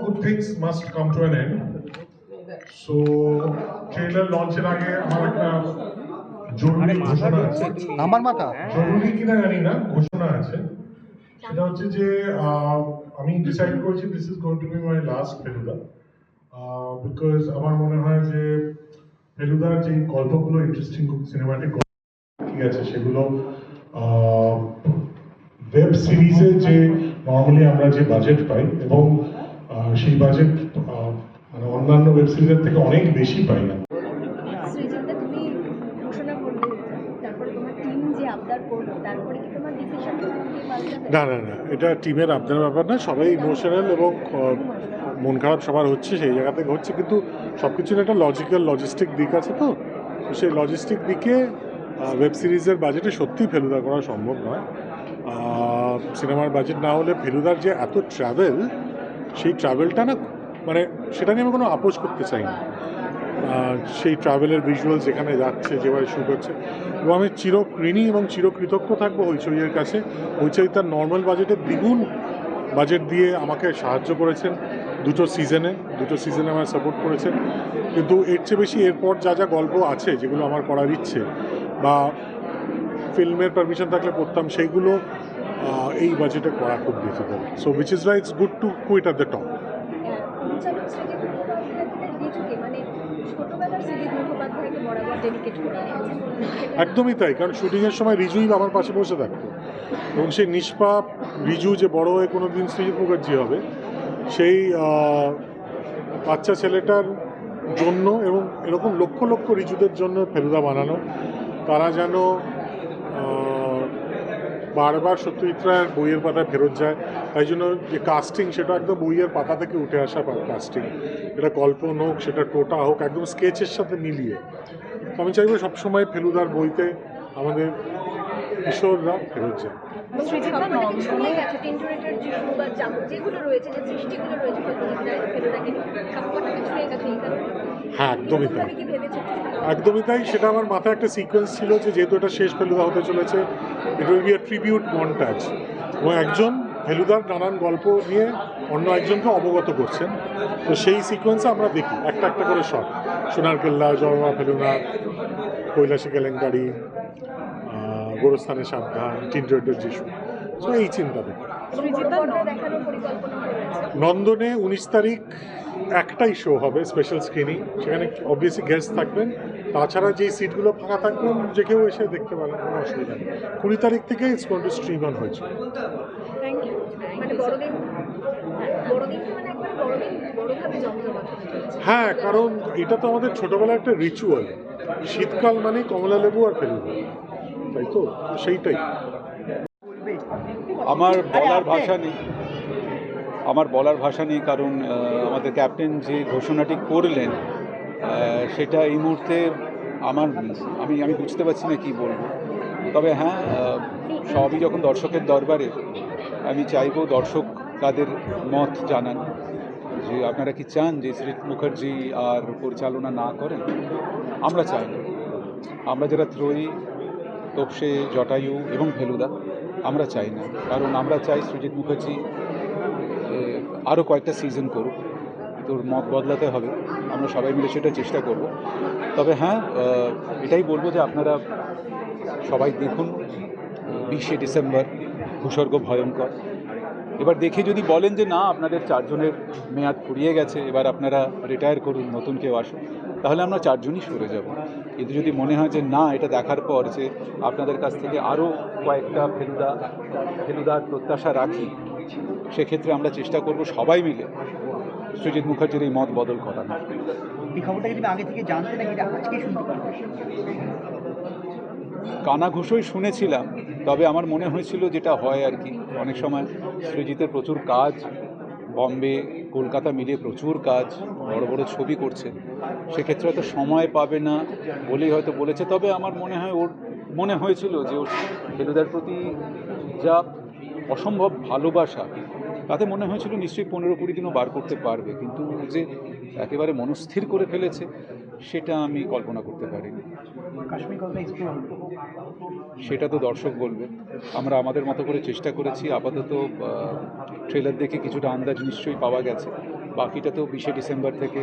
good things must come to an end. So, trailer লঞ্চের আগে আমার একটা জরুরি ঘোষণা আছে। আমার মাথা? জরুরি কিনা জানি না ঘোষণা আছে। সেটা হচ্ছে যে আমি ডিসাইড করেছি this is going to be my last Feluda because আমার মনে হয় যে ফেলুদার যে গল্পগুলো ইন্টারেস্টিং সিনেমাটিক ঠিক আছে সেগুলো ওয়েব সিরিজে যে নর্মালি আমরা যে বাজেট পাই এবং সেই বাজেট মানে অন্যান্য ওয়েব সিরিজের থেকে অনেক বেশি পাই না। সৃজিতদা তুমি ঘোষণা করলে তারপরে তোমার টিম যে আবদার করল তারপরে কি তোমার ডিসিশন পাল্টাবে না না না এটা টিমের আপনার ব্যাপার না সবাই ইমোশনাল এবং মন খারাপ সবার হচ্ছে সেই জায়গা থেকে হচ্ছে কিন্তু সব কিছুর একটা লজিক্যাল লজিস্টিক দিক আছে তো। তো সেই লজিস্টিক দিকে ওয়েব সিরিজের বাজেটে সত্যিই ফেলুদা করা সম্ভব নয়। সিনেমার বাজেট না হলে ফেলুদার যে এত ট্রাভেল সেই ট্রাভেলটা না মানে সেটা নিয়ে আমি কোনো আপোষ করতে চাই না সেই ট্রাভেলের ভিজুয়াল যেখানে যাচ্ছে, যেভাবে শ্যুট হচ্ছে, এবং আমি চিরঋণী এবং চিরকৃতজ্ঞ থাকব হইচইয়ের কাছে। হইচই তার নর্মাল বাজেটের দ্বিগুণ বাজেট দিয়ে আমাকে সাহায্য করেছেন দুটো সিজনে দুটো সিজনে আমার সাপোর্ট করেছেন। কিন্তু এর চেয়ে বেশি এরপর যা যা গল্প আছে, যেগুলো আমার করার ইচ্ছে, বা ফিল্মের পারমিশন থাকলে করতাম, সেইগুলো এই বাজেটে করা খুব difficult so which is why it's good to quit at the top একদমই তাই কারণ শুটিংয়ের সময় রিজুই আমার পাশে বসে থাকতো। এবং সেই নিষ্পাপ রিজু যে বড় হয়ে কোনো দিন সৃজিত মুখার্জি হবে সেই বাচ্চা ছেলেটার জন্য এবং এরকম লক্ষ লক্ষ রিজুদের জন্য ফেলুদা বানানো তারা যেন বারবার সত্যজিৎ বইয়ের পাতায় ফেরত যায়। তাই জন্য যে কাস্টিং সেটা একদম বইয়ের পাতা থেকে উঠে আসা কাস্টিং এটা কল্পন হোক, সেটা টোটা হোক, একদম স্কেচের সাথে মিলিয়ে। আমি চাইব সবসময় ফেলুদার বইতে আমাদের কিশোররা ফেরত যায় সৃজিতদা শুনে গেছে টিন্টুরেটের যিশু বা যা- যেগুলো রয়েছে। যে সৃষ্টিগুলো রয়েছে ফেলুদা ফেলুদাকে সবকটাকে ছুঁয়ে গেছে এই কারণে হ্যাঁ একদমই তাই। একদমই তাই। সেটা আমার মাথায় একটা সিকোয়েন্স ছিল যে যেহেতু এটা শেষ ফেলুদা হতে চলেছে it will be tribute montage এবং একজন ফেলুদার নানান গল্প নিয়ে অন্য একজনকে অবগত করছেন। তো সেই সিকোয়েন্সে আমরা দেখি, একটা একটা করে শট সোনার কেল্লা জয়মা ফেলুনা কৈলাসী কেলেঙ্কারি আহ, গোরস্থানের সাবধান টিন্ডার যিশু। তো এই চিন্তা দেখি পর্দা দেখানোর পরিকল্পনা রয়েছে নন্দনে উনিশ তারিখ একটাই শো হবে স্পেশাল স্ক্রিনিং সেখানে অবভিয়াসলি গেস্ট থাকবেন। তাছাড়া যেই সিটগুলো ফাঁকা থাকবেন যে কেউ এসে দেখতে পারেন কোনো অসুবিধা নেই। কুড়ি তারিখ থেকে it's going to stream on হয়েছে। মানে হ্যাঁ, মানে হ্যাঁ কারণ এটা তো আমাদের ছোটোবেলার একটা রিচুয়াল শীতকাল মানে কমলা লেবু আর ফেলুদা। তাই তো? সেইটাই। আমার বলার ভাষা নেই। আমার বলার ভাষা নেই কারণ আমাদের ক্যাপ্টেন যে ঘোষণাটি করলেন সেটা এই মুহূর্তে আমার আমি আমি বুঝতে পারছি না কি বলব। তবে হ্যাঁ সবই যখন দর্শকের দরবারে আমি চাইব দর্শক তাদের মত জানান। যে আপনারা কি চান যে শ্রী মুখার্জি আর পরিচালনা না করেন? আমরা চাই না। আমরা যারা ত্রয়ী তোপসে, জটায়ু এবং ফেলুদা আমরা চাই না। কারণ আমরা চাই সুজিত মুখার্জি আরও কয়েকটা সিজন করুক। তোর মত বদলাতে হবে। আমরা সবাই মিলে সেটা চেষ্টা করব। তবে হ্যাঁ এটাই বলব যে আপনারা সবাই দেখুন, বিশে ডিসেম্বর ভূস্বর্গ ভয়ঙ্কর। এবার দেখে যদি বলেন যে না, আপনাদের চারজনের মেয়াদ ফুরিয়ে গেছে, এবার আপনারা রিটায়ার করুন, নতুন কেউ আসুন তাহলে আমরা চারজনই সরে যাব। কিন্তু যদি মনে হয় যে না, এটা দেখার পর যে আপনাদের কাছ থেকে আরও কয়েকটা ফেলুদা, ফেলুদার প্রত্যাশা রাখি, সেক্ষেত্রে আমরা চেষ্টা করব সবাই মিলে সুজিত মুখার্জির এই মত বদল করানো এই খবরটা তুমি আগে থেকে এটা আজকেই শুনতে পারবে? কানাঘুষোই শুনেছিলাম, তবে আমার মনে হয়েছিল যেটা হয় আর কি। অনেক সময় সৃজিতের প্রচুর কাজ, বম্বে, কলকাতা মিলিয়ে প্রচুর কাজ, বড় বড় ছবি করছে। সেক্ষেত্রে হয়তো সময় পাবে না বলেই হয়তো বলেছে, তবে আমার মনে হয় ওর, মনে হয়েছিল যে ওর ফেলুদার প্রতি যা অসম্ভব ভালোবাসা, তাতে মনে হয়েছিল নিশ্চয়ই পনেরো কুড়ি দিনও বার করতে পারবে। কিন্তু যে একেবারে মনস্থির করে ফেলেছে সেটা আমি কল্পনা করতে পারিনি। সেটা তো দর্শক বলবে। আমরা আমাদের মতো করে চেষ্টা করেছি। আপাতত ট্রেলার দেখে কিছুটা আন্দাজ নিশ্চয়ই পাওয়া গেছে। বাকিটা তো বিশে ডিসেম্বর থেকে